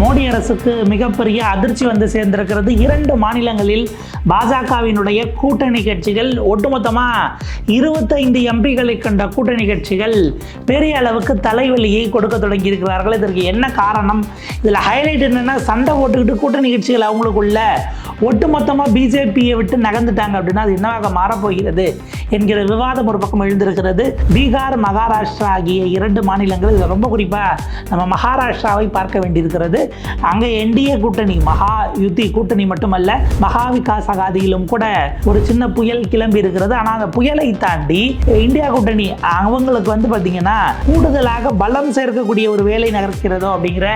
மோடி அரசுக்கு மிகப்பெரிய அதிர்ச்சி வந்து சேர்ந்திருக்கிறது. இரண்டு மாநிலங்களில் பாஜகவினுடைய கூட்டணி கட்சிகள் ஒட்டுமொத்தமாக இருபத்தைந்து எம்பிகளை கொண்ட கூட்டணி கட்சிகள் பெரிய அளவுக்கு தலைவலியை கொடுக்க தொடங்கி இருக்கிறார்கள் இதற்கு என்ன காரணம்? இதில் ஹைலைட் என்னென்னா சண்டை போட்டுக்கிட்டு கூட்டணி கட்சிகள் அவங்களுக்குள்ள ஒட்டுமொத்தமாக பிஜேபியை விட்டு நகர்ந்துட்டாங்க அப்படின்னா அது என்னவாக மாறப்போகிறது என்கிற விவாதம் ஒரு பக்கம் எழுந்திருக்கிறது. பீகார் மகாராஷ்டிரா ஆகிய இரண்டு மாநிலங்கள் இதுல ரொம்ப குறிப்பாக நம்ம மகாராஷ்டிராவை பார்க்க வேண்டியிருக்கிறது. அங்கே என்டிஏ கூட்டணி மகா யுத்தி கூட்டணி மட்டுமல்ல மகா விகாஸ் அகாதியிலும் கூட ஒரு சின்ன புயல் கிளம்பி இருக்கிறது. ஆனால் அந்த புயலை தாண்டி இந்தியா கூட்டணி அவங்களுக்கு வந்து பார்த்தீங்கன்னா கூடுதலாக பலம் சேர்க்கக்கூடிய ஒரு வேலை நகர்க்கிறதோ அப்படிங்கிற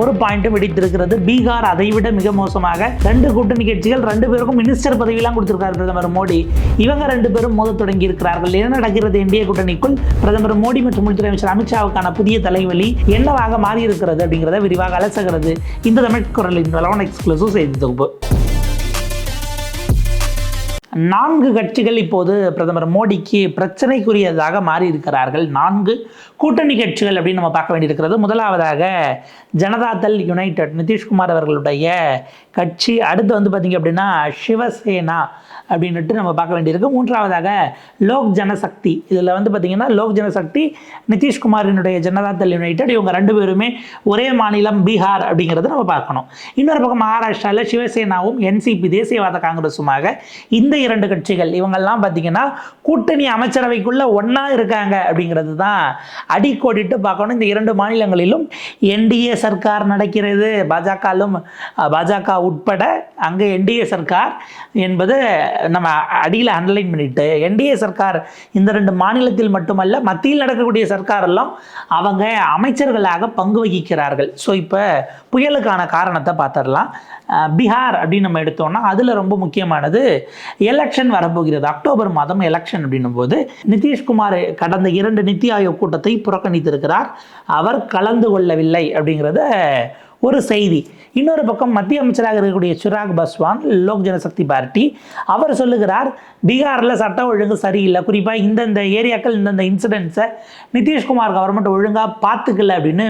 ஒரு பாயிண்ட்டும் வெடித்திருக்கிறது பீகார் அதை விட மிக மோசமாக ரெண்டு கூட்டணி கட்சிகள் ரெண்டு பேருக்கும் மினிஸ்டர் பதவியெல்லாம் கொடுத்திருக்காரு பிரதமர் மோடி. இவங்க ரெண்டு பேரும் மோத தொடங்கி இருக்கிறார்கள். என்ன நடக்கிறது இந்திய கூட்டணிக்குள்? பிரதமர் மோடி மற்றும் உள்துறை அமைச்சர் அமித்ஷாவுக்கான புதிய தலைவலி என்னவாக மாறி இருக்கிறது அப்படிங்கிறத விரிவாக அலசக அலசுகிறது இந்த தமிழ் குரலின் வளவன் எக்ஸ்க்ளூசிவ் செய்தி தொகுப்பு. நான்கு கட்சிகள் இப்போது பிரதமர் மோடிக்கு பிரச்சனைக்குரியதாக மாறி இருக்கிறார்கள் நான்கு கூட்டணி கட்சிகள் அப்படின்னு நம்ம பார்க்க வேண்டியிருக்கிறது. முதலாவதாக ஜனதாதள் யுனைடெட் நிதிஷ்குமார் அவர்களுடைய கட்சி. அடுத்து வந்து பார்த்திங்க அப்படின்னா சிவசேனா. அப்படின்னுட்டு நம்ம பார்க்க வேண்டியிருக்கு. மூன்றாவதாக லோக் ஜனசக்தி. இதில் வந்து பார்த்திங்கன்னா லோக் ஜனசக்தி நிதிஷ்குமாரினுடைய ஜனதா தள் யுனைடெட் இவங்க ரெண்டு பேருமே ஒரே மாநிலம் பீகார் அப்படிங்கிறத நம்ம பார்க்கணும். இன்னொரு பக்கம் மகாராஷ்டிராவில் சிவசேனாவும் என்சிபி தேசியவாத காங்கிரஸுமாக இந்த இரண்டு கட்சிகள் இவங்கெல்லாம் பார்த்தீங்கன்னா கூட்டணி அமைச்சரவைக்குள்ளே ஒன்றா இருக்காங்க அப்படிங்கிறது தான் அடிக்கோடிட்டு பார்க்கணும். இந்த இரண்டு மாநிலங்களிலும் என்டிஏ சர்க்கார் நடக்கிறது. பாஜகலும் பாஜக உட்பட அங்கே என்டிஏ சர்க்கார் என்பது நம்ம அடியில் அண்டர்லைன் பண்ணிட்டு என்டிஏ சர்க்கார் இந்த ரெண்டு மாநிலத்தில் மட்டுமல்ல மத்தியில் நடக்கக்கூடிய சர்க்காரெல்லாம் அவங்க அமைச்சர்களாக பங்கு வகிக்கிறார்கள். ஸோ இப்போ புயலுக்கான காரணத்தை பார்த்துடலாம். பீகார் அப்படின்னு நம்ம எடுத்தோம்னா அதில் ரொம்ப முக்கியமானது எலெக்ஷன் வரப்போகிறது. அக்டோபர் மாதம் எலெக்ஷன் அப்படின்னும் போது நிதிஷ்குமார் கடந்த இரண்டு நித்தி ஆயோக் கூட்டத்தை புறக்கணித்திருக்கிறார். அவர் கலந்து கொள்ளவில்லை அப்படிங்கிறத ஒரு செய்தி. இன்னொரு பக்கம் மத்திய அமைச்சராக இருக்கக்கூடிய சிராக் பஸ்வான் லோக் ஜனசக்தி பார்ட்டி அவர் சொல்லுகிறார் பீகாரில் சட்டம் ஒழுங்கு சரியில்லை. குறிப்பாக இந்தந்த ஏரியாக்கள் இந்தந்த இன்சிடென்ட்ஸை நிதிஷ்குமார் கவர்மெண்ட் ஒழுங்காக பார்த்துக்கல அப்படின்னு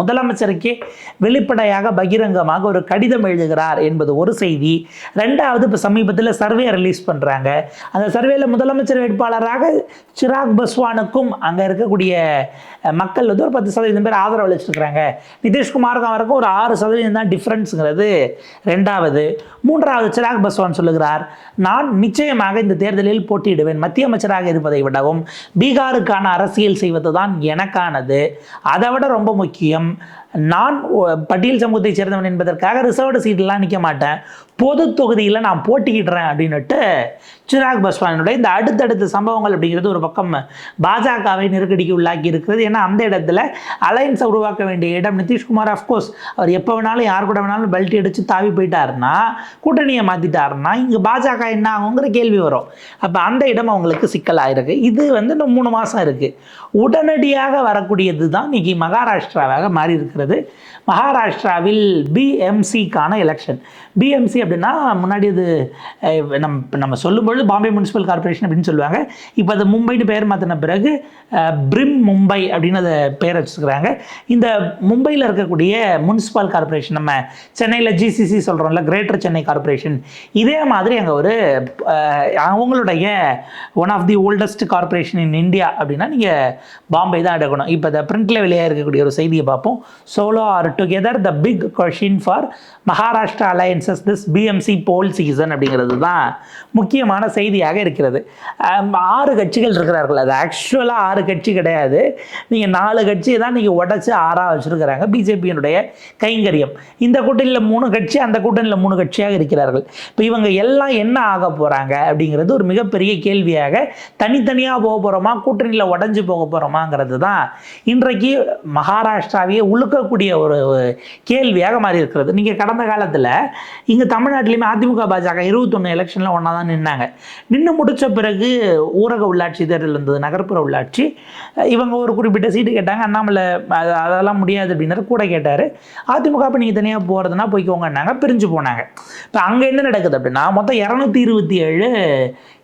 முதலமைச்சருக்கே வெளிப்படையாக பகிரங்கமாக ஒரு கடிதம் எழுதுகிறார் என்பது ஒரு செய்தி. ரெண்டாவது இப்போ சமீபத்தில் சர்வே ரிலீஸ் பண்ணுறாங்க அந்த சர்வேல முதலமைச்சர் வேட்பாளராக சிராக் பஸ்வானுக்கும் அங்கே இருக்கக்கூடிய மக்கள் வந்து ஒரு பத்து சதவீதம் பேர் ஆதரவு அளிச்சிருக்கிறாங்க. நிதிஷ்குமாருக்கும் அவருக்கும் ஒரு ஆறு சதவீதம் தான் டிஃப்ரென்ஸுங்கிறது ரெண்டாவது மூன்றாவது சிராக் பஸ்வான் சொல்லுகிறார் நான் நிச்சயமாக இந்த தேர்தலில் போட்டியிடுவேன். மத்திய அமைச்சராக இருப்பதை விடவும் பீகாருக்கான அரசியல் செய்வது தான் எனக்கானது. அதை விட ரொம்ப முக்கியம் நான் பட்டியல் சமூகத்தை சேர்ந்தவன் என்பதற்காக ரிசர்வ்டு சீட்லாம் நிற்க மாட்டேன். பொது தொகுதியில் நான் போட்டிக்கிடுறேன் அப்படின்னுட்டு சிராக் பஸ்வானுடைய இந்த அடுத்தடுத்த சம்பவங்கள் அப்படிங்கிறது ஒரு பக்கம் பாஜகவை நெருக்கடிக்கு உள்ளாக்கி இருக்கிறது. ஏன்னா அந்த இடத்துல அலையன்ஸை உருவாக்க வேண்டிய இடம் நிதிஷ்குமார் அஃப்கோர்ஸ் அவர் எப்போ வேணாலும் யார் கூட வேணாலும் பெல்ட் அடித்து தாவி போயிட்டாருன்னா கூட்டணியை மாற்றிட்டாருன்னா இங்கே பாஜக என்ன ஆகுங்கிற கேள்வி வரும். அப்போ அந்த இடம் அவங்களுக்கு சிக்கலாகிருக்கு இது வந்து இன்னும் மூணு மாதம் இருக்குது உடனடியாக வரக்கூடியது தான் இன்றைக்கி மகாராஷ்டிராவாக மாறி இருக்கிறது இருக்கிறது மகாராஷ்டிராவில் பிஎம்சிக்கான எலெக்ஷன் பிஎம்சி அப்படின்னா முன்னாடி அது நம் நம்ம நம்ம சொல்லும்பொழுது பாம்பே முனிசிபல் கார்பரேஷன் அப்படின்னு சொல்லுவாங்க. இப்போ அது மும்பைன்னு பேர் மாற்றின பிறகு பிரிம் மும்பை அப்படின்னு அதை பேர் வச்சுருக்கிறாங்க இந்த மும்பையில் இருக்கக்கூடிய முனிசிபல் கார்ப்பரேஷன் நம்ம சென்னையில் ஜிசிசி சொல்கிறோம்ல கிரேட்டர் சென்னை கார்பரேஷன் இதே மாதிரி அங்கே ஒரு அவங்களுடைய one of the oldest corporation in India அப்படின்னா நீங்கள் பாம்பே தான் எடுக்கணும். இப்போ இந்த பிரிண்டில் வெளியாக இருக்கக்கூடிய ஒரு செய்தியை பார்ப்போம். Solo or together the big question for Maharashtra alliances this BMC poll season அப்படிங்கிறது தான் முக்கியமான செய்தியாக இருக்கிறது. ஆறு கட்சிகள் இருக்கிறார்கள். அது ஆக்சுவலாக ஆறு கட்சி கிடையாது. நீங்கள் நாலு கட்சியை தான் நீங்கள் உடச்சி ஆறாக வச்சுருக்கிறாங்க. பிஜேபியினுடைய கைங்கரியம். இந்த கூட்டணியில் மூணு கட்சி அந்த கூட்டணியில் மூணு கட்சியாக இருக்கிறார்கள். இப்போ இவங்க எல்லாம் என்ன ஆக போகிறாங்க அப்படிங்கிறது ஒரு மிகப்பெரிய கேள்வியாக தனித்தனியாக போக போகிறோமா கூட்டணியில் உடஞ்சி போக போகிறோமாங்கிறது தான் இன்றைக்கு மகாராஷ்டிராவையே உழுக்கக்கூடிய ஒரு கேள்வியாக மாறி இருக்கிறது நீங்கள் கடந்த காலத்தில் இங்கே தமிழ்நாட்டிலையுமே அதிமுக பாஜக இருபத்தொன்று எலெக்ஷனில் ஒன்றா தான் நின்னாங்க. நின்று முடிச்ச பிறகு ஊரக உள்ளாட்சி தேர்தல் இருந்தது நகர்ப்புற உள்ளாட்சி. இவங்க ஒரு குறிப்பிட்ட சீட்டு கேட்டாங்க அண்ணாமலை அதெல்லாம் முடியாது அப்படின்னாரு கூட கேட்டார். அதிமுக இப்போ நீங்கள் தனியாக போகிறதுனா போய்க்கோங்கன்னாங்க பிரிஞ்சு போனாங்க. இப்போ அங்கே என்ன நடக்குது அப்படின்னா மொத்தம் இரநூத்தி இருபத்தி ஏழு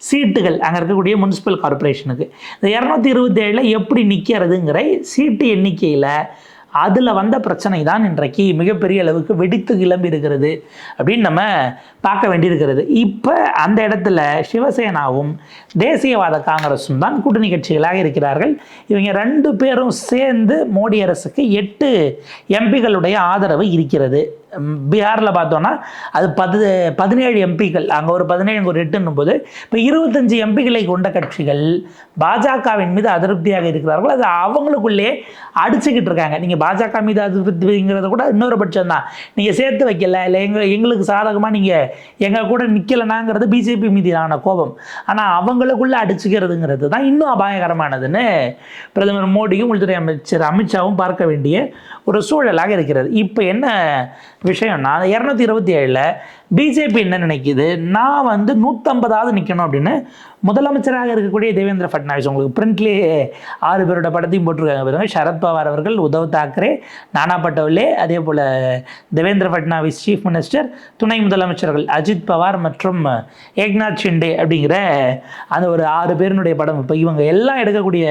சீட்டுகள் அங்கே இருக்கக்கூடிய முனிசிபல் கார்ப்பரேஷனுக்கு இந்த இரநூத்தி இருபத்தி ஏழில் எப்படி நிற்கிறதுங்கிற சீட்டு எண்ணிக்கையில் அதில் வந்த பிரச்சனை தான் இன்றைக்கு மிகப்பெரிய அளவுக்கு வெடித்து கிளம்பி இருக்கிறது அப்படின்னு நம்ம பார்க்க வேண்டியிருக்கிறது. இப்போ அந்த இடத்துல சிவசேனாவும் தேசியவாத காங்கிரஸும் தான் கூட்டணி கட்சிகளாக இருக்கிறார்கள். இவங்க ரெண்டு பேரும் சேர்ந்து மோடி அரசுக்கு எட்டு எம்பிகளுடைய ஆதரவு இருக்கிறது. பீகாரில் பார்த்தோன்னா அது பது பதினேழு எம்பிக்கள். அங்கே ஒரு பதினேழு ஒரு எட்டுன்னும் போது இப்போ இருபத்தஞ்சு எம்பிகளை கொண்ட கட்சிகள் பாஜகவின் மீது அதிருப்தியாக இருக்கிறார்கள் அது அவங்களுக்குள்ளே அடிச்சுக்கிட்டு இருக்காங்க. நீங்கள் பாஜக மீது அதிருப்திங்கிறது கூட இன்னொரு பட்சம் தான் நீங்கள் சேர்த்து வைக்கல இல்லை எங்கள் எங்களுக்கு சாதகமாக நீங்கள் எங்கள் கூட நிற்கலைனாங்கிறது பிஜேபி மீதான கோபம். ஆனால் அவங்களுக்குள்ளே அடிச்சுக்கிறதுங்கிறது தான் இன்னும் அபாயகரமானதுன்னு பிரதமர் மோடியும் உள்துறை அமைச்சர் அமித்ஷாவும் பார்க்க வேண்டிய ஒரு சூழலாக இருக்கிறது. இப்போ என்ன விஷயம்னா இரநூத்தி இருபத்தி ஏழில் பிஜேபி என்ன நினைக்குது? நான் வந்து நூற்றம்பதாவது நிற்கணும் அப்படின்னு முதலமைச்சராக இருக்கக்கூடிய தேவேந்திர ஃபட்னாவிஸ் உங்களுக்கு பிரிண்ட்லேயே ஆறு பேரோட படத்தையும் போட்டிருக்காங்க பாருங்க. சரத்பவார் அவர்கள் உத்தவ் தாக்கரே நானா பட்டோலே அதே போல் தேவேந்திர ஃபட்னாவிஸ் சீஃப் மினிஸ்டர் துணை முதலமைச்சர்கள் அஜித் பவார் மற்றும் ஏக்நாத் ஷிண்டே அப்படிங்கிற அந்த ஒரு ஆறு பேரினுடைய படம். இப்போ இவங்க எல்லாம் எடுக்கக்கூடிய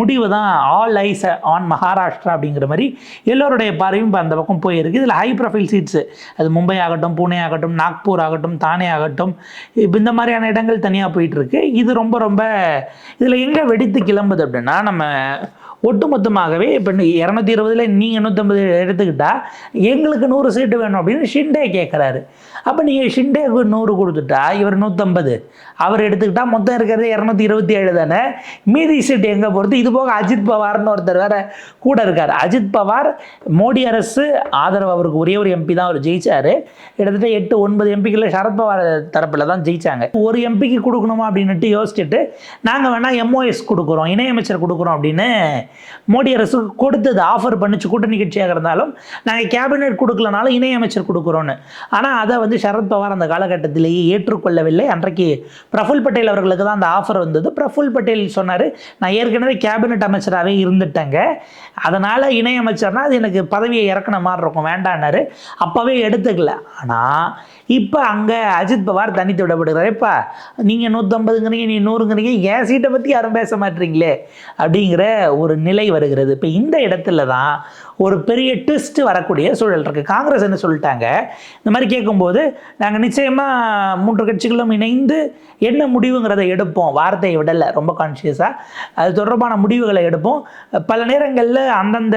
முடிவு தான் ஆல் ஐஸ் ஆன் மகாராஷ்டிரா அப்படிங்கிற மாதிரி எல்லோருடைய பார்வையும் இப்போ அந்த பக்கம் போயிருக்கு. இதில் ஹை ப்ரொஃபைல் சீட்ஸு அது மும்பை ஆகட்டும் புனே ஆகட்டும் நாக்பூர் ஆகட்டும் தானே ஆகட்டும் இப்போ இந்த மாதிரியான இடங்கள் தனியாக போயிட்டுருக்கு இது ரொம்ப ரொம்ப இதில் எங்கே வெடித்து கிளம்புது அப்படின்னா நம்ம ஒட்டுமொத்தமாகவே இப்போ இரநூத்தி இருபதில் நீங்கள் நூற்றம்பது எடுத்துக்கிட்டா எங்களுக்கு நூறு சீட்டு வேணும் அப்படின்னு ஷிண்டே கேட்குறாரு அப்போ நீங்கள் ஷிண்டேக்கு நூறு கொடுத்துட்டா இவர் நூற்றம்பது அவர் எடுத்துக்கிட்டால் மொத்தம் இருக்கிறது இரநூத்தி இருபத்தி ஏழு தானே. மீதி சீட்டு எங்கே பொறுத்து இது போக அஜித் பவார்னு ஒருத்தர் வேற கூட இருக்கார். அஜித் பவார் மோடி அரசு ஆதரவு அவருக்கு ஒரே ஒரு எம்பி தான் அவர் ஜெயிச்சார். கிட்டத்தட்ட எட்டு ஒன்பது எம்பிக்களில் சரத்பவார் தரப்பில் தான் ஜெயிச்சாங்க. ஒரு எம்பிக்கு கொடுக்கணுமா அப்படின்ட்டு யோசிச்சுட்டு நாங்கள் வேணால் எம்ஓஎஸ் கொடுக்குறோம் இணையமைச்சர் கொடுக்குறோம் அப்படின்னு மோடி அரசுக்கு கொடுத்தது ஆஃபர் பண்ணிச்சு கூட்டணி கட்சியாக இருந்தாலும் நாங்கள் கேபினெட் கொடுக்கலனாலும் இணையமைச்சர் கொடுக்குறோன்னு ஆனால் அதை வந்து சரத்பவார் அந்த காலகட்டத்திலேயே ஏற்றுக்கொள்ளவில்லை. அன்றைக்கு பிரஃபுல் பட்டேல் அவர்களுக்கு தான் அந்த ஆஃபர் வந்தது. பிரஃபுல் பட்டேல் சொன்னார் நான் ஏற்கனவே கேபினெட் அமைச்சராகவே இருந்துட்டேங்க. அதனால் இணையமைச்சர்னால் அது எனக்கு பதவியை இறக்குன மாதிரி இருக்கும். வேண்டான்னாரு அப்போவே எடுத்துக்கல. ஆனால் இப்போ அங்கே அஜித் பவார் தனித்து விடப்படுகிறார். இப்போ நீங்கள் நூற்றம்பதுங்கிறீங்க நீ நூறுங்கிறீங்க என் சீட்டை பற்றி யாரும் பேச மாட்டீங்களே? அப்படிங்கிற ஒரு நிலை வருகிறது. இப்போ இந்த இடத்துல தான் ஒரு பெரிய ட்விஸ்ட் வரக்கூடிய சூழல் இருக்குது காங்கிரஸ் என்ன சொல்லிட்டாங்க? இந்த மாதிரி கேட்கும்போது நாங்கள் நிச்சயமாக மூன்று கட்சிகளும் இணைந்து என்ன முடிவுங்கிறத எடுப்போம். வார்த்தையை விடலை ரொம்ப கான்ஷியஸாக அது தொடர்பான முடிவுகளை எடுப்போம். பல நேரங்களில் அந்தந்த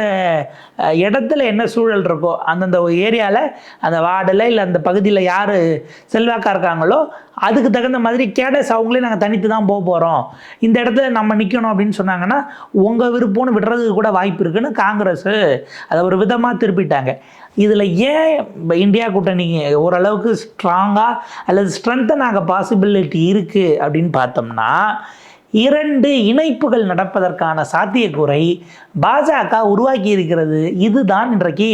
இடத்துல என்ன சூழல் இருக்கோ அந்தந்த ஏரியாவில் அந்த வார்டில் இல்லை அந்த பகுதியில் யார் செல்வாக்காக இருக்காங்களோ அதுக்கு தகுந்த மாதிரி கேடஸ் அவங்களே நாங்கள் தனித்து தான் போக போகிறோம் இந்த இடத்துல நம்ம நிற்கணும் அப்படின்னு சொன்னாங்கன்னா உங்கள் விருப்பம்னு விடுறதுக்கு கூட வாய்ப்பு இருக்குன்னு காங்கிரஸ் அதை ஒரு விதமாக திருப்பிட்டாங்க. இதில் ஏன் இந்தியா கூட்டணி ஓரளவுக்கு ஸ்ட்ராங்காக அல்லது ஸ்ட்ரென்த்தன் ஆக பாசிபிலிட்டி இருக்குது அப்படின்னு பார்த்தோம்னா இரண்டு இணைப்புகள் நடப்பதற்கான சாத்தியக்கூறை பாஜக உருவாக்கி இருக்கிறது இதுதான் இன்றைக்கு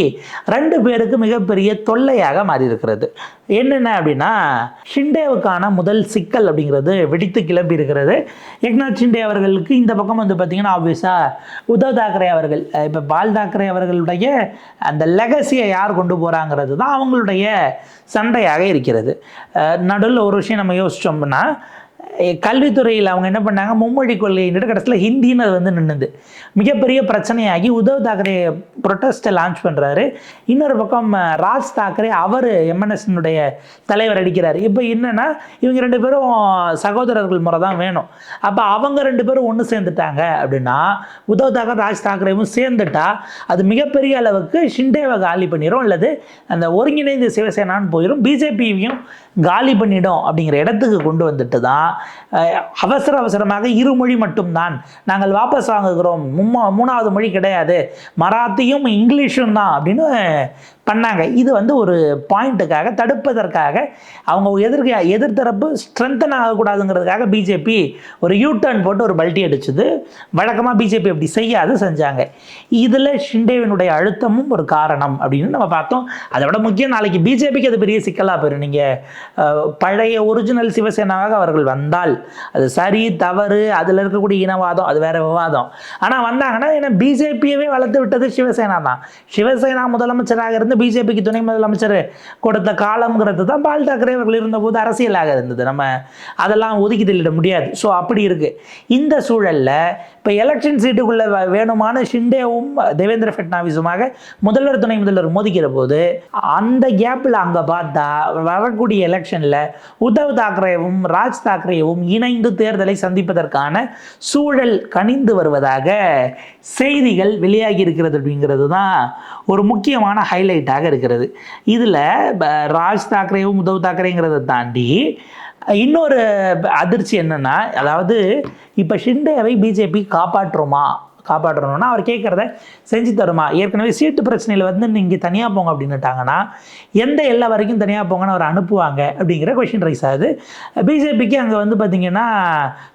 ரெண்டு பேருக்கு மிகப்பெரிய தொல்லையாக மாறியிருக்கிறது. என்னென்ன அப்படின்னா ஷிண்டேவுக்கான முதல் சிக்கல் அப்படிங்கிறது வெடித்து கிளம்பி இருக்கிறது ஏக்நாத் ஷிண்டே அவர்களுக்கு இந்த பக்கம் வந்து பார்த்திங்கன்னா ஆப்வியஸாக உத்தவ் தாக்கரே அவர்கள் இப்போ பால் தாக்கரே அவர்களுடைய அந்த லெகசியை யார் கொண்டு போகிறாங்கிறது தான் அவங்களுடைய சண்டையாக இருக்கிறது. நடுவில் ஒரு விஷயம் நம்ம யோசிச்சோம்னா கல்வித்துறையில் அவங்க என்ன பண்ணாங்க? மும்மொழி கொள்கை கடைசியில் ஹிந்தின்னு அது வந்து நின்றுது மிகப்பெரிய பிரச்சனையாகி உத்தவ் தாக்கரே ப்ரொட்டஸ்ட்டை லான்ச் பண்ணுறாரு இன்னொரு பக்கம் ராஜ் தாக்கரே அவர் எம்என்எஸ்னுடைய தலைவர் அடிக்கிறார். இப்போ என்னென்னா இவங்க ரெண்டு பேரும் சகோதரர்கள் முறை தான் வேணும். அப்போ அவங்க ரெண்டு பேரும் ஒன்று சேர்ந்துட்டாங்க அப்படின்னா உத்தவ் தாக்கரே ராஜ் தாக்கரேவும் சேர்ந்துட்டா அது மிகப்பெரிய அளவுக்கு ஷிண்டேவை காலி பண்ணிடும் அல்லது அந்த ஒருங்கிணைந்த சிவசேனான்னு போயிடும் பிஜேபியையும் காலி பண்ணிடும் அப்படிங்கிற இடத்துக்கு கொண்டு வந்துட்டு தான் அவசர அவசரமாக இருமொழி மட்டும்தான். நாங்கள் வாபஸ் வாங்குகிறோம். மும்ம மூணாவது மொழி கிடையாது. மராத்தியும் இங்கிலீஷும் தான் அப்படின்னு பண்ணாங்க. இது வந்து ஒரு பாயிண்ட்டுக்காக தடுப்பதற்காக அவங்க எதிர்க்க எதிர்த்தரப்பு ஸ்ட்ரென்தன் ஆகக்கூடாதுங்கிறதுக்காக பிஜேபி ஒரு யூ டர்ன் போட்டு ஒரு பல்ட்டி அடிச்சுது. வழக்கமாக பிஜேபி அப்படி செய்யாது செஞ்சாங்க. இதில் ஷிண்டேவினுடைய அழுத்தமும் ஒரு காரணம் அப்படின்னு நம்ம பார்த்தோம். அதை விட முக்கியம் நாளைக்கு பிஜேபிக்கு அது பெரிய சிக்கலாக போயிடும் நீங்கள் பழைய ஒரிஜினல் சிவசேனாவாக அவர்கள் வந்தால் அது சரி தவறு அதில் இருக்கக்கூடிய இனவாதம் அது வேற விவாதம். ஆனால் வந்தாங்கன்னா ஏன்னா பிஜேபியவே வளர்த்து விட்டது சிவசேனா தான். சிவசேனா முதலமைச்சராக இருந்து பிஜேபிக்கு துணை முதலமைச்சர் கொடுத்த காலம்ங்கிறது தான் பால் தாக்கரே அவர்கள் இருந்தபோது அரசியலாக இருந்தது. நம்ம அதெல்லாம் ஒதுக்கி தள்ளிட முடியாது. ஸோ அப்படி இருக்குது இந்த சூழலில் இப்போ எலெக்ஷன் சீட்டுக்குள்ளே வேணுமான ஷிண்டேவும் தேவேந்திர ஃபட்னாவிஸுமாக முதல்வர் துணை முதல்வர் மோதிக்கிற போது அந்த கேப்பில் அங்கே பார்த்தா வரக்கூடிய எலெக்ஷனில் உத்தவ் தாக்கரேவும் ராஜ் தாக்கரேவும் இணைந்து தேர்தலை சந்திப்பதற்கான சூழல் கனிந்து வருவதாக செய்திகள் வெளியாகி இருக்கிறது அப்படிங்கிறது தான் ஒரு முக்கியமான ஹைலைட் ஹைலைட்டாக இருக்கிறது. இதில் ராஜ் தாக்கரேவும் உத்தவ் தாக்கரேங்கிறத தாண்டி இன்னொரு அதிர்ச்சி என்னென்னா அதாவது இப்போ ஷிண்டேவை பிஜேபி காப்பாற்றுமா காப்பாற்றணும்னா அவர் கேட்குறத செஞ்சு தருமா? ஏற்கனவே சீட்டு பிரச்சனையில் வந்து நீங்கள் தனியாக போங்க அப்படின்னுட்டாங்கன்னா எந்த எல்லா வரைக்கும் தனியாக போங்கன்னு அவர் அனுப்புவாங்க அப்படிங்கிற கொஷின் ரைஸ் ஆகுது. பிஜேபிக்கு அங்கே வந்து பார்த்திங்கன்னா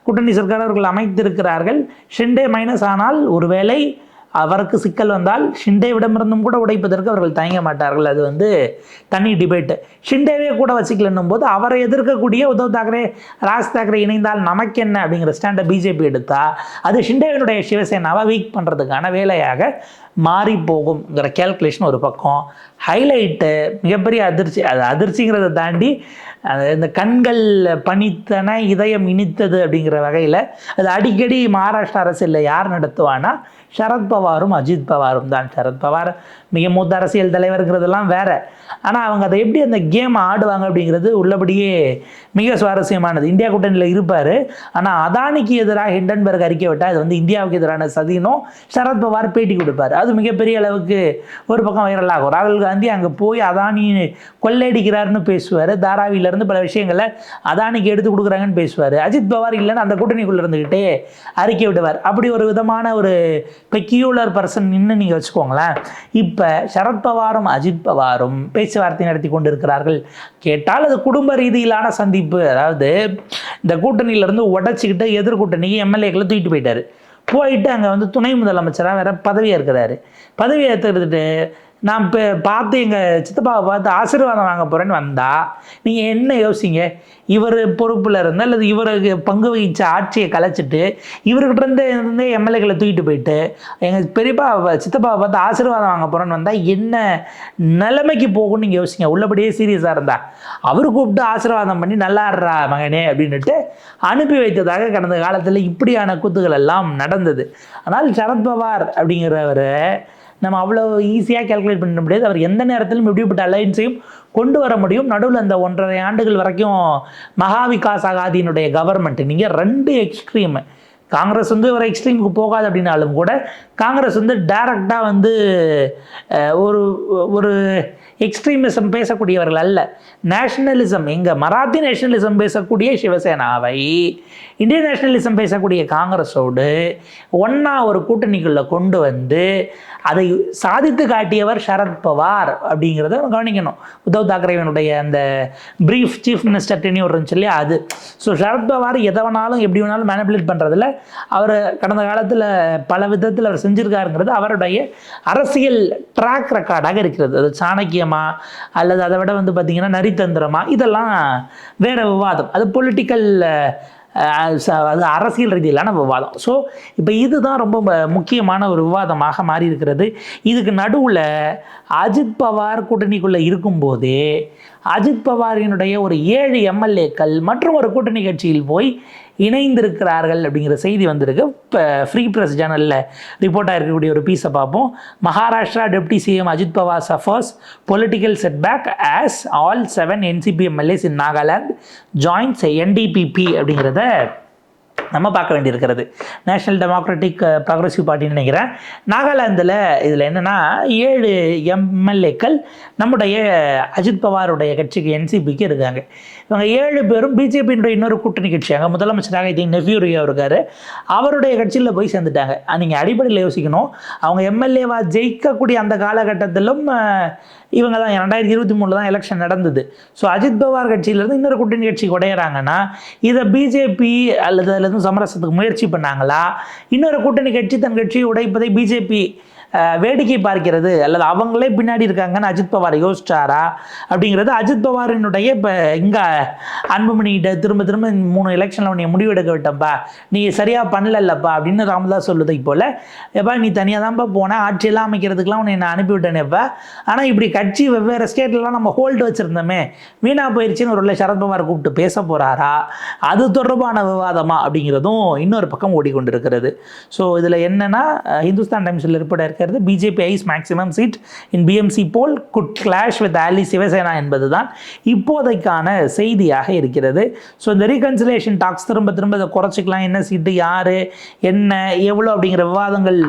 கூட்டணி சர்க்கார் அவர்கள் அமைத்திருக்கிறார்கள். ஷிண்டே மைனஸ் ஆனால் ஒருவேளை அவருக்கு சிக்கல் வந்தால் ஷிண்டேவிடமிருந்தும் கூட உடைப்பதற்கு அவர்கள் தயங்க மாட்டார்கள். அது வந்து தனி டிபேட்டு ஷிண்டேவே கூட வச்சுக்கலன்னும் போது அவரை எதிர்க்கக்கூடிய உத்தவ் தாக்கரே ராஜ் தாக்கரே இணைந்தால் நமக்கு என்ன அப்படிங்கிற ஸ்டாண்டை பிஜேபி எடுத்தால் அது ஷிண்டேவினுடைய சிவசேனாவை வீக் பண்ணுறதுக்கான வேலையாக மாறி போகுங்கிற கேல்குலேஷன் ஒரு பக்கம். ஹைலைட்டு மிகப்பெரிய அதிர்ச்சி அது அதிர்ச்சிங்கிறத தாண்டி இந்த கண்கள் பணித்தன இதயம் இனித்தது அப்படிங்கிற வகையில் அது அடிக்கடி மகாராஷ்டிரா அரசில் யார் நடத்துவானா சரத்பவாரும் அஜித் பவாரும் தான். சரத்பவார் மிக மூத்த அரசியல் தலைவருங்கிறதெல்லாம் வேறு. ஆனால் அவங்க அதை எப்படி அந்த கேம் ஆடுவாங்க அப்படிங்கிறது உள்ளபடியே மிக சுவாரஸ்யமானது. இந்தியா கூட்டணியில் இருப்பார். ஆனால் அதானிக்கு எதிராக ஹிண்டன்பர்க் அறிக்கை விட்டால் அது வந்து இந்தியாவுக்கு எதிரான சதினும் சரத்பவார் பேட்டி கொடுப்பார். அது மிகப்பெரிய அளவுக்கு ஒரு பக்கம் வைரல் ஆகும். ராகுல் காந்தி அங்கே போய் அதானி கொள்ளையடிக்கிறாருன்னு பேசுவார். தாராவியிலேருந்து பல விஷயங்களை அதானிக்கு எடுத்து கொடுக்குறாங்கன்னு பேசுவார். அஜித் பவார் இல்லைன்னு அந்த கூட்டணிக்குள்ளே இருந்துக்கிட்டே அறிக்கை விடுவார். அப்படி ஒரு விதமான ஒரு பெக்யூலர் பர்சன் நின்று நீங்கள் வச்சுக்கோங்களேன். இப்போ சரத்பவாரும் அஜித் பவாரும் பேச்சுவார்த்தை நடத்தி கொண்டிருக்கிறார்கள். கேட்டால் அது குடும்ப ரீதியிலான சந்திப்பு. அதாவது இந்த கூட்டணியிலேருந்து உடச்சிக்கிட்டு எதிர்கூட்டணிக்கு எம்எல்ஏக்களை தூக்கிட்டு போயிட்டார். போயிட்டு அங்கே வந்து துணை முதலமைச்சராக வேற பதவியாக இருக்கிறாரு பதவி ஏற்றுக்கிட்டு நான் இப்போ பார்த்து எங்கள் சித்தப்பாவை பார்த்து ஆசீர்வாதம் வாங்க போகிறேன்னு வந்தால் நீங்கள் என்ன யோசிங்க? இவர் பொறுப்பில் இருந்து அல்லது இவருக்கு பங்கு வகித்த ஆட்சியை கலைச்சிட்டு இவர்கிட்ட இருந்து எம்எல்ஏக்களை தூக்கிட்டு போயிட்டு எங்கள் பெரியப்பா சித்தப்பாவை பார்த்து ஆசீர்வாதம் வாங்க போகிறேன்னு வந்தால் என்ன நிலைமைக்கு போகும்னு நீங்கள் யோசிங்க. உள்ளபடியே சீரியஸாக இருந்தா. அவர் கூப்பிட்டு ஆசீர்வாதம் பண்ணி நல்லாடுறா மகனே அப்படின்னுட்டு அனுப்பி வைத்ததாக கடந்த காலத்தில் இப்படியான கூத்துகள் எல்லாம் நடந்தது. ஆனால் சரத்பவார் அப்படிங்கிறவர் நம்ம அவ்வளோ ஈஸியாக கேல்குலேட் பண்ண முடியாது. அவர் எந்த நேரத்திலும் இப்படிப்பட்ட அலையன்ஸையும் கொண்டு வர முடியும். நடுவில் அந்த ஒன்றரை ஆண்டுகள் வரைக்கும் மகா விகாஸ் ஆகாதியினுடைய கவர்மெண்ட் நீங்கள் ரெண்டு எக்ஸ்ட்ரீமு காங்கிரஸ் வந்து ஒரு எக்ஸ்ட்ரீமுக்கு போகாது அப்படின்னாலும் கூட காங்கிரஸ் வந்து டைரக்டாக வந்து ஒரு ஒரு எக்ஸ்ட்ரீமிசம் பேசக்கூடியவர்கள் அல்ல. நேஷனலிசம் எங்கள் மராத்தி நேஷனலிசம் பேசக்கூடிய சிவசேனாவை இந்தியன் நேஷனலிசம் பேசக்கூடிய காங்கிரஸோடு ஒன்றா ஒரு கூட்டணிக்குள்ளே கொண்டு வந்து அதை சாதித்து காட்டியவர் சரத்பவார் அப்படிங்கிறத கவனிக்கணும். உத்தவ் தாக்கரேவனுடைய அந்த ப்ரீஃப் சீஃப் மினிஸ்டர் டென்யூர் இருந்துச்சு இல்லையா? அது. ஸோ சரத்பவார் எதை வேணாலும் எப்படி வேணாலும் மேனிப்புலேட் பண்ணுறதுல அவர் கடந்த காலத்தில் பல விதத்தில் அவர் செஞ்சுருக்காருங்கிறது அவருடைய அரசியல் ட்ராக் ரெக்கார்டாக இருக்கிறது. அது சாணக்கியமா அல்லது அதை விட வந்து பார்த்திங்கன்னா நரித்தந்திரமா இதெல்லாம் வேற விவாதம். அது பொலிட்டிக்கல் அது அரசியல் ரீதியிலான விவாதம். ஸோ இப்போ இதுதான் ரொம்ப முக்கியமான ஒரு விவாதமாக மாறி இருக்கிறது இதுக்கு நடுவில் அஜித் பவார் கூட்டணிக்குள்ளே இருக்கும்போதே அஜித் பவாரினுடைய ஒரு ஏழு எம்எல்ஏக்கள் மற்றும் ஒரு கூட்டணி கட்சியில் போய் இணைந்திருக்கிறார்கள் அப்படிங்கிற செய்தி வந்திருக்கு. இப்போ ஃப்ரீ ப்ரெஸ் சேனலில் ரிப்போர்ட்டாக இருக்கக்கூடிய ஒரு பீஸை பார்ப்போம். Maharashtra deputy CM Ajit Pawar suffers political setback as all seven NCP MLAs in Nagaland joins NDPP அப்படிங்கிறத நம்ம பார்க்க வேண்டியிருக்கிறது. நேஷனல் டெமோக்ராட்டிக் ப்ராக்ரஸிவ் பார்ட்டின்னு நினைக்கிறேன். நாகாலாந்தில் இதில் என்னென்னா ஏழு எம்எல்ஏக்கள் நம்முடைய அஜித் பவாருடைய கட்சிக்கு என்சிபிக்கு இருக்காங்க. இவங்க ஏழு பேரும் பிஜேபியினுடைய இன்னொரு கூட்டணி கட்சி. அங்கே முதலமைச்சராக இது நெஃபியூரியா இருக்கார். அவருடைய கட்சியில் போய் சேர்ந்துட்டாங்க. நீங்கள் அடிப்படையில் யோசிக்கணும். அவங்க எம்எல்ஏவா ஜெயிக்கக்கூடிய அந்த காலகட்டத்திலும் இவங்க தான் ரெண்டாயிரத்தி இருபத்தி மூணில் தான் எலெக்ஷன் நடந்தது. ஸோ அஜித் பவார் கட்சியிலேருந்து இன்னொரு கூட்டணி கட்சி உடையிறாங்கன்னா இதை பிஜேபி அல்லது அதுலேருந்து சமரசத்துக்கு முயற்சி பண்ணாங்களா? இன்னொரு கூட்டணி கட்சி தன் கட்சியை உடைப்பதை பிஜேபி வேடிக்கை பார்க்கிறது அல்லது அவங்களே பின்னாடி இருக்காங்கன்னு அஜித் பவார் யோசிச்சாரா அப்படிங்கிறது அஜித் பவாரினுடைய இப்போ இங்கே அன்புமணிகிட்ட திரும்ப திரும்ப மூணு எலெக்ஷனில் உன்னை முடிவெடுக்க விட்டப்பா நீ சரியாக பண்ணலல்லப்பா அப்படின்னு ராமதாஸ் சொல்லுதை போல் எப்பா நீ தனியாக தான்ப்பா போனேன் ஆட்சியெல்லாம் அமைக்கிறதுக்கெலாம் உன்னை நான் அனுப்பிவிட்டேனேப்பா ஆனால் இப்படி கட்சி வெவ்வேறு ஸ்டேட்லலாம் நம்ம ஹோல்டு வச்சுருந்தோமே வீணாக போயிடுச்சுன்னு ஒரு சரத்பவார் கூப்பிட்டு பேச போகிறாரா அது தொடர்பான விவாதமா அப்படிங்கிறதும் இன்னொரு பக்கம் ஓடிக்கொண்டிருக்கிறது. ஸோ இதில் என்னென்னா ஹிந்துஸ்தான் டைம்ஸில் ரிப்போர்ட் இருக்கிறது BJP eyes maximum seat in BMC poll could clash with ally Shiv Sena என்பதுதான் இப்போதைக்கான செய்தியாக இருக்கிறது. ஸோ இந்த ரீகன்சிலேஷன் டாக்ஸ் திரும்ப திரும்ப இதை குறைச்சிக்கலாம். என்ன சீட்டு யார் என்ன எவ்வளோ அப்படிங்கிற விவாதங்கள்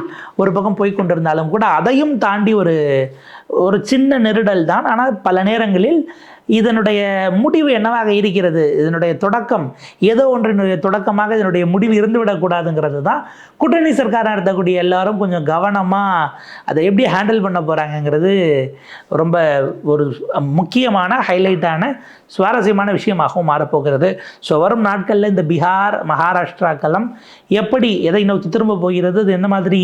ஒரு பக்கம் போய் கொண்டிருந்தாலும் கூட அதையும் தாண்டி ஒரு ஒரு சின்ன நெருடல் தான். ஆனால் பல நேரங்களில் இதனுடைய முடிவு என்னவாக இருக்கிறது? இதனுடைய தொடக்கம் ஏதோ ஒன்றினுடைய தொடக்கமாக இதனுடைய முடிவு இருந்துவிடக்கூடாதுங்கிறது தான் கூட்டணி சர்க்காராக நடத்தக்கூடிய எல்லாரும் கொஞ்சம் கவனமாக அதை எப்படி ஹேண்டில் பண்ண போகிறாங்கங்கிறது ரொம்ப ஒரு முக்கியமான ஹைலைட்டான சுவாரஸ்யமான விஷயமாகவும் மாறப்போகிறது. ஸோ வரும் நாட்களில் இந்த பீகார் மகாராஷ்டிரா களம் எப்படி எதை நோக்கி திரும்ப போகிறது? இது என்ன மாதிரி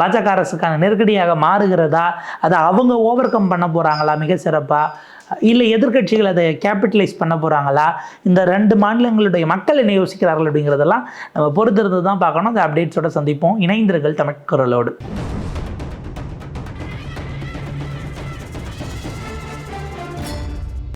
பாஜக அரசுக்கான நெருக்கடியாக மாறுகிறதா? அதை அவங்க ஓவர் கம் பண்ண போகிறாங்களா மிக சிறப்பாக இல்லை எதிர்க்கட்சிகள் அதை கேபிட்டலைஸ் பண்ண போகிறாங்களா இந்த ரெண்டு மாநிலங்களுடைய மக்கள் என்ன யோசிக்கிறார்கள் அப்படிங்கிறதெல்லாம் நம்ம பொறுத்திருந்து தான் பார்க்கணும். அந்த அப்டேட்ஸோட சந்திப்போம். இணைந்திருங்கள் தமிழ் குரலோடு.